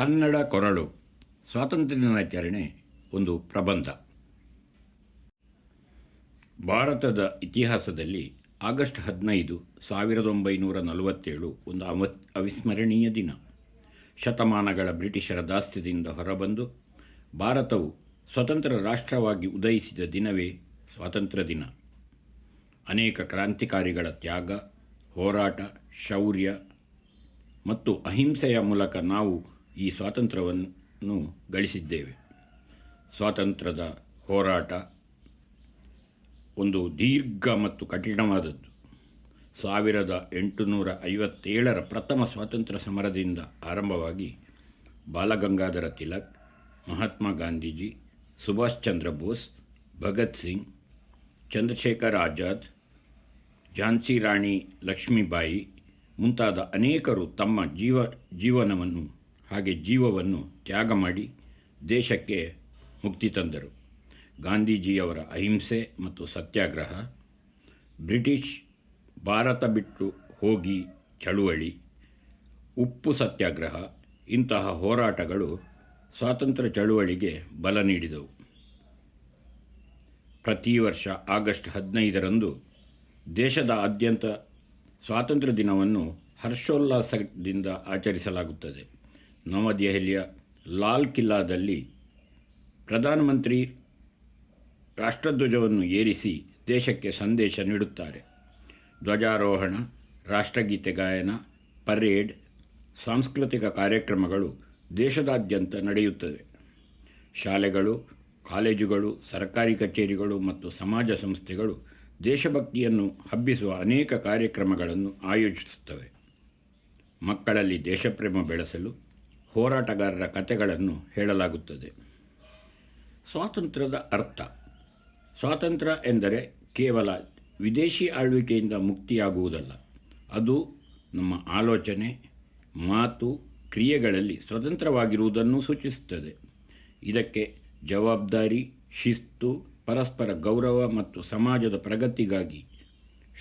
ಕನ್ನಡ ಕೊರಳು ಸ್ವಾತಂತ್ರ್ಯ ದಿನಾಚರಣೆ ಒಂದು ಪ್ರಬಂಧ. ಭಾರತದ ಇತಿಹಾಸದಲ್ಲಿ ಆಗಸ್ಟ್ ಹದಿನೈದು, ಸಾವಿರದ ಒಂಬೈನೂರ ನಲವತ್ತೇಳು, ಒಂದು ಅವ, ಅವಿಸ್ಮರಣೀಯ ದಿನ. ಶತಮಾನಗಳ ಬ್ರಿಟಿಷರ ದಾಸ್ಯದಿಂದ ಹೊರಬಂದು, ಭಾರತವು ಸ್ವತಂತ್ರ ರಾಷ್ಟ್ರವಾಗಿ ಉದಯಿಸಿದ ದಿನವೇ ಸ್ವಾತಂತ್ರ್ಯ ದಿನ. ಅನೇಕ ಕ್ರಾಂತಿಕಾರಿಗಳ ತ್ಯಾಗ, ಹೋರಾಟ, ಶೌರ್ಯ ಮತ್ತು ಅಹಿಂಸೆಯ ಮೂಲಕ ನಾವು ಈ ಸ್ವಾತಂತ್ರ್ಯವನ್ನು ಗಳಿಸಿದ್ದೇವೆ. ಸ್ವಾತಂತ್ರ್ಯದ ಹೋರಾಟ ಒಂದು ದೀರ್ಘ ಮತ್ತು ಕಠಿಣವಾದದ್ದು. ಸಾವಿರದ ಎಂಟುನೂರ ಐವತ್ತೇಳರ ಪ್ರಥಮ ಸ್ವಾತಂತ್ರ್ಯ ಸಮರದಿಂದ ಆರಂಭವಾಗಿ ಬಾಲಗಂಗಾಧರ ತಿಲಕ್, ಮಹಾತ್ಮ ಗಾಂಧೀಜಿ, ಸುಭಾಷ್ ಚಂದ್ರ ಬೋಸ್, ಭಗತ್ ಸಿಂಗ್, ಚಂದ್ರಶೇಖರ್ ಆಜಾದ್, ಝಾನ್ಸಿ ರಾಣಿ ಲಕ್ಷ್ಮೀಬಾಯಿ ಮುಂತಾದ ಅನೇಕರು ತಮ್ಮ ಜೀವ, ಜೀವನವನ್ನು ಹಾಗೆ ಜೀವವನ್ನು ತ್ಯಾಗ ಮಾಡಿ ದೇಶಕ್ಕೆ ಮುಕ್ತಿ ತಂದರು. ಗಾಂಧೀಜಿಯವರ ಅಹಿಂಸೆ ಮತ್ತು ಸತ್ಯಾಗ್ರಹ, ಬ್ರಿಟಿಷ್ ಭಾರತ ಬಿಟ್ಟು ಹೋಗಿ ಚಳುವಳಿ, ಉಪ್ಪು ಸತ್ಯಾಗ್ರಹ, ಇಂತಹ ಹೋರಾಟಗಳು ಸ್ವಾತಂತ್ರ್ಯ ಚಳುವಳಿಗೆ ಬಲ ನೀಡಿದವು. ಪ್ರತಿ ವರ್ಷ ಆಗಸ್ಟ್ ಹದಿನೈದರಂದು ದೇಶದ ಆದ್ಯಂತ ಸ್ವಾತಂತ್ರ್ಯ ದಿನವನ್ನು ಹರ್ಷೋಲ್ಲಾಸದಿಂದ ಆಚರಿಸಲಾಗುತ್ತದೆ. ನವದೆಹಲಿಯ ಲಾಲ್ ಕಿಲ್ಲಾದಲ್ಲಿ ಪ್ರಧಾನಮಂತ್ರಿ ರಾಷ್ಟ್ರಧ್ವಜವನ್ನು ಏರಿಸಿ ದೇಶಕ್ಕೆ ಸಂದೇಶ ನೀಡುತ್ತಾರೆ. ಧ್ವಜಾರೋಹಣ, ರಾಷ್ಟ್ರಗೀತೆ ಗಾಯನ, ಪರೇಡ್, ಸಾಂಸ್ಕೃತಿಕ ಕಾರ್ಯಕ್ರಮಗಳು ದೇಶದಾದ್ಯಂತ ನಡೆಯುತ್ತವೆ. ಶಾಲೆಗಳು, ಕಾಲೇಜುಗಳು, ಸರ್ಕಾರಿ ಕಚೇರಿಗಳು ಮತ್ತು ಸಮಾಜ ಸಂಸ್ಥೆಗಳು ದೇಶಭಕ್ತಿಯನ್ನು ಹಬ್ಬಿಸುವ ಅನೇಕ ಕಾರ್ಯಕ್ರಮಗಳನ್ನು ಆಯೋಜಿಸುತ್ತವೆ. ಮಕ್ಕಳಲ್ಲಿ ದೇಶಪ್ರೇಮ ಬೆಳೆಸಲು ಹೋರಾಟಗಾರರ ಕಥೆಗಳನ್ನು ಹೇಳಲಾಗುತ್ತದೆ. ಸ್ವಾತಂತ್ರ್ಯದ ಅರ್ಥ. ಸ್ವಾತಂತ್ರ್ಯ ಎಂದರೆ ಕೇವಲ ವಿದೇಶಿ ಆಳ್ವಿಕೆಯಿಂದ ಮುಕ್ತಿಯಾಗುವುದಲ್ಲ. ಅದು ನಮ್ಮ ಆಲೋಚನೆ, ಮಾತು, ಕ್ರಿಯೆಗಳಲ್ಲಿ ಸ್ವತಂತ್ರವಾಗಿರುವುದನ್ನು ಸೂಚಿಸುತ್ತದೆ. ಇದಕ್ಕೆ ಜವಾಬ್ದಾರಿ, ಶಿಸ್ತು, ಪರಸ್ಪರ ಗೌರವ ಮತ್ತು ಸಮಾಜದ ಪ್ರಗತಿಗಾಗಿ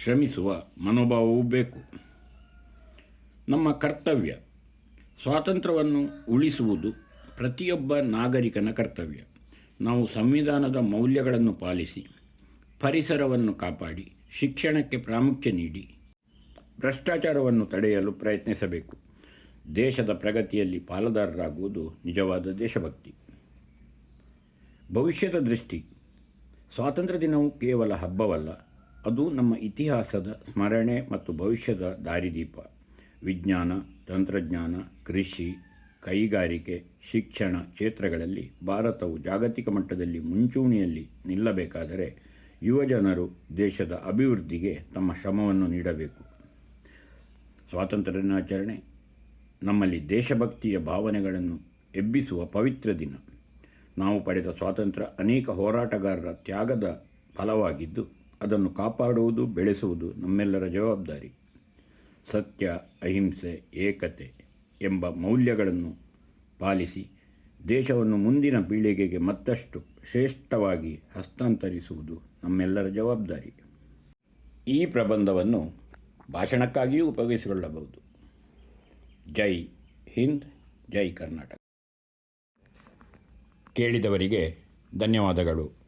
ಶ್ರಮಿಸುವ ಮನೋಭಾವವೂ ಬೇಕು. ನಮ್ಮ ಕರ್ತವ್ಯ. ಸ್ವಾತಂತ್ರ್ಯವನ್ನು ಉಳಿಸುವುದು ಪ್ರತಿಯೊಬ್ಬ ನಾಗರಿಕನ ಕರ್ತವ್ಯ. ನಾವು ಸಂವಿಧಾನದ ಮೌಲ್ಯಗಳನ್ನು ಪಾಲಿಸಿ, ಪರಿಸರವನ್ನು ಕಾಪಾಡಿ, ಶಿಕ್ಷಣಕ್ಕೆ ಪ್ರಾಮುಖ್ಯ ನೀಡಿ, ಭ್ರಷ್ಟಾಚಾರವನ್ನು ತಡೆಯಲು ಪ್ರಯತ್ನಿಸಬೇಕು. ದೇಶದ ಪ್ರಗತಿಯಲ್ಲಿ ಪಾಲುದಾರರಾಗುವುದು ನಿಜವಾದ ದೇಶಭಕ್ತಿ. ಭವಿಷ್ಯದ ದೃಷ್ಟಿ. ಸ್ವಾತಂತ್ರ್ಯ ದಿನವು ಕೇವಲ ಹಬ್ಬವಲ್ಲ, ಅದು ನಮ್ಮ ಇತಿಹಾಸದ ಸ್ಮರಣೆ ಮತ್ತು ಭವಿಷ್ಯದ ದಾರಿದೀಪ. ವಿಜ್ಞಾನ ತಂತ್ರಜ್ಞಾನ, ಕೃಷಿ, ಕೈಗಾರಿಕೆ, ಶಿಕ್ಷಣ ಕ್ಷೇತ್ರಗಳಲ್ಲಿ ಭಾರತವು ಜಾಗತಿಕ ಮಟ್ಟದಲ್ಲಿ ಮುಂಚೂಣಿಯಲ್ಲಿ ನಿಲ್ಲಬೇಕಾದರೆ ಯುವಜನರು ದೇಶದ ಅಭಿವೃದ್ಧಿಗೆ ತಮ್ಮ ಶ್ರಮವನ್ನು ನೀಡಬೇಕು. ಸ್ವಾತಂತ್ರ್ಯ ದಿನಾಚರಣೆ ನಮ್ಮಲ್ಲಿ ದೇಶಭಕ್ತಿಯ ಭಾವನೆಗಳನ್ನು ಎಬ್ಬಿಸುವ ಪವಿತ್ರ ದಿನ. ನಾವು ಪಡೆದ ಸ್ವಾತಂತ್ರ್ಯ ಅನೇಕ ಹೋರಾಟಗಾರರ ತ್ಯಾಗದ ಫಲವಾಗಿದ್ದು, ಅದನ್ನು ಕಾಪಾಡುವುದು, ಬೆಳೆಸುವುದು ನಮ್ಮೆಲ್ಲರ ಜವಾಬ್ದಾರಿ. ಸತ್ಯ, ಅಹಿಂಸೆ, ಏಕತೆ ಎಂಬ ಮೌಲ್ಯಗಳನ್ನು ಪಾಲಿಸಿ ದೇಶವನ್ನು ಮುಂದಿನ ಪೀಳಿಗೆಗೆ ಮತ್ತಷ್ಟು ಶ್ರೇಷ್ಠವಾಗಿ ಹಸ್ತಾಂತರಿಸುವುದು ನಮ್ಮೆಲ್ಲರ ಜವಾಬ್ದಾರಿ. ಈ ಪ್ರಬಂಧವನ್ನು ಭಾಷಣಕ್ಕಾಗಿಯೂ ಉಪಯೋಗಿಸಿಕೊಳ್ಳಬಹುದು. ಜೈ ಹಿಂದ್, ಜೈ ಕರ್ನಾಟಕ. ಕೇಳಿದವರಿಗೆ ಧನ್ಯವಾದಗಳು.